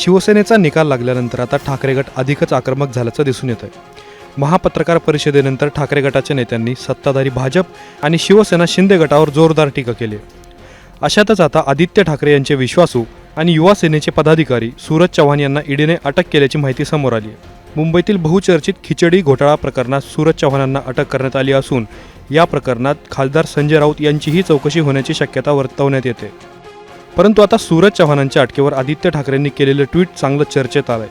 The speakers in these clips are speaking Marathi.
शिवसेनेचा निकाल लागल्यानंतर आता ठाकरे गट अधिकच आक्रमक झाल्याचं दिसून येत आहे महापत्रकार परिषदेनंतर ठाकरे गटाच्या नेत्यांनी सत्ताधारी भाजप आणि शिवसेना शिंदे गटावर जोरदार टीका केली आहे. अशातच आता आदित्य ठाकरे यांचे विश्वासू आणि युवा सेनेचे पदाधिकारी सूरज चव्हाण यांना ईडीने अटक केल्याची माहिती समोर आली आहे. मुंबईतील बहुचर्चित खिचडी घोटाळा प्रकरणात सूरज चव्हाणांना अटक करण्यात आली असून या प्रकरणात खासदार संजय राऊत यांचीही चौकशी होण्याची शक्यता वर्तवण्यात येते. परंतु आता सूरज चव्हाणांच्या अटकेवर आदित्य ठाकरेंनी केलेलं ट्विट चांगलं चर्चेत आलंय.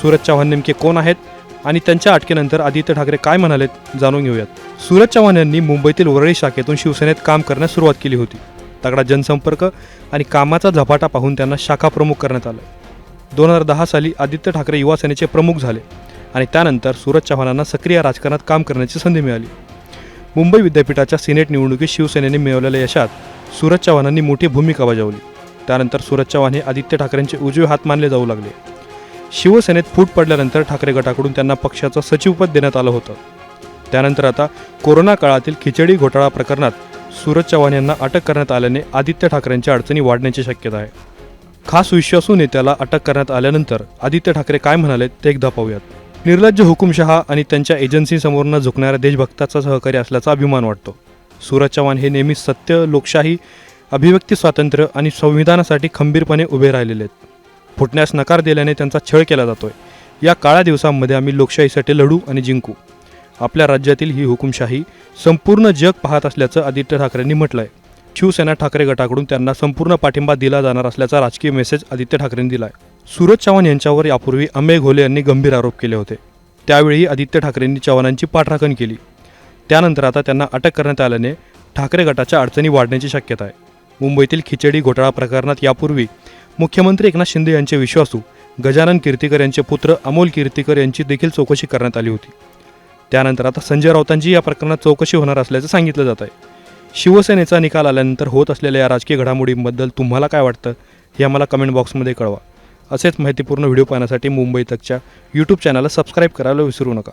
सूरज चव्हाण नेमके कोण आहेत आणि त्यांच्या अटकेनंतर आदित्य ठाकरे काय म्हणालेत जाणून घेऊयात. सूरज चव्हाण यांनी मुंबईतील वरळी शाखेतून शिवसेनेत काम करण्यास सुरुवात केली होती. तगडा जनसंपर्क आणि कामाचा झपाटा पाहून त्यांना शाखा प्रमुख करण्यात आलं. दोन हजार दहा साली आदित्य ठाकरे युवा सेनेचे प्रमुख झाले आणि त्यानंतर सूरज चव्हाणांना सक्रिय राजकारणात काम करण्याची संधी मिळाली. मुंबई विद्यापीठाच्या सिनेट निवडणुकीत शिवसेनेने मिळवलेल्या यशात सूरज चव्हाणांनी मोठी भूमिका बजावली. त्यानंतर सूरज चव्हाण हे आदित्य ठाकरेंचे उजवे हात मानले जाऊ लागले. शिवसेनेत फूट पडल्यानंतर ठाकरे गटाकडून त्यांना पक्षाचं सचिवपद देण्यात आलं होतं. त्यानंतर आता कोरोना काळातील खिचडी घोटाळा प्रकरणात सूरज चव्हाण यांना अटक करण्यात आल्याने आदित्य ठाकरेंच्या अडचणी वाढण्याची शक्यता आहे. खास विश्वासू नेत्याला अटक करण्यात आल्यानंतर आदित्य ठाकरे काय म्हणाले ते एकदा पाहूयात. निर्लज्ज हुकुमशहा आणि त्यांच्या एजन्सीसमोरनं झुकणाऱ्या देशभक्ताचा सहकारी असल्याचा अभिमान वाटतो. सूरज चव्हाण हे नेहमी सत्य लोकशाही अभिव्यक्ती स्वातंत्र्य आणि संविधानासाठी खंबीरपणे उभे राहिलेले आहेत. फुटण्यास नकार दिल्याने त्यांचा छळ केला जातोय. या काळ्या दिवसांमध्ये आम्ही लोकशाहीसाठी लढू आणि जिंकू. आपल्या राज्यातील ही हुकुमशाही संपूर्ण जग पाहत असल्याचं आदित्य ठाकरेंनी म्हटलं आहे शिवसेना ठाकरे गटाकडून त्यांना संपूर्ण पाठिंबा दिला जाणार असल्याचा राजकीय मेसेज आदित्य ठाकरेंनी दिला आहे सूरज चव्हाण यांच्यावर यापूर्वी अमेय घोले यांनी गंभीर आरोप केले होते. त्यावेळी आदित्य ठाकरेंनी चव्हाणांची पाठराखण केली. त्यानंतर आता त्यांना अटक करण्यात आल्याने ठाकरे गटाच्या अडचणी वाढण्याची शक्यता आहे. मुंबईतील खिचडी घोटाळा प्रकरणात यापूर्वी मुख्यमंत्री एकनाथ शिंदे यांचे विश्वासू गजानन कीर्तीकर यांचे पुत्र अमोल कीर्तीकर यांची देखील चौकशी करण्यात आली होती. त्यानंतर आता संजय राऊतांची या प्रकरणात चौकशी होणार असल्याचं सांगितलं जात आहे शिवसेनेचा निकाल आल्यानंतर होत असलेल्या या राजकीय घडामोडींबद्दल तुम्हाला काय वाटतं हे आम्हाला कमेंट बॉक्समध्ये कळवा. असेच माहितीपूर्ण व्हिडिओ पाहण्यासाठी मुंबई तकच्या यूट्यूब चॅनलला सबस्क्राईब करायला विसरू नका.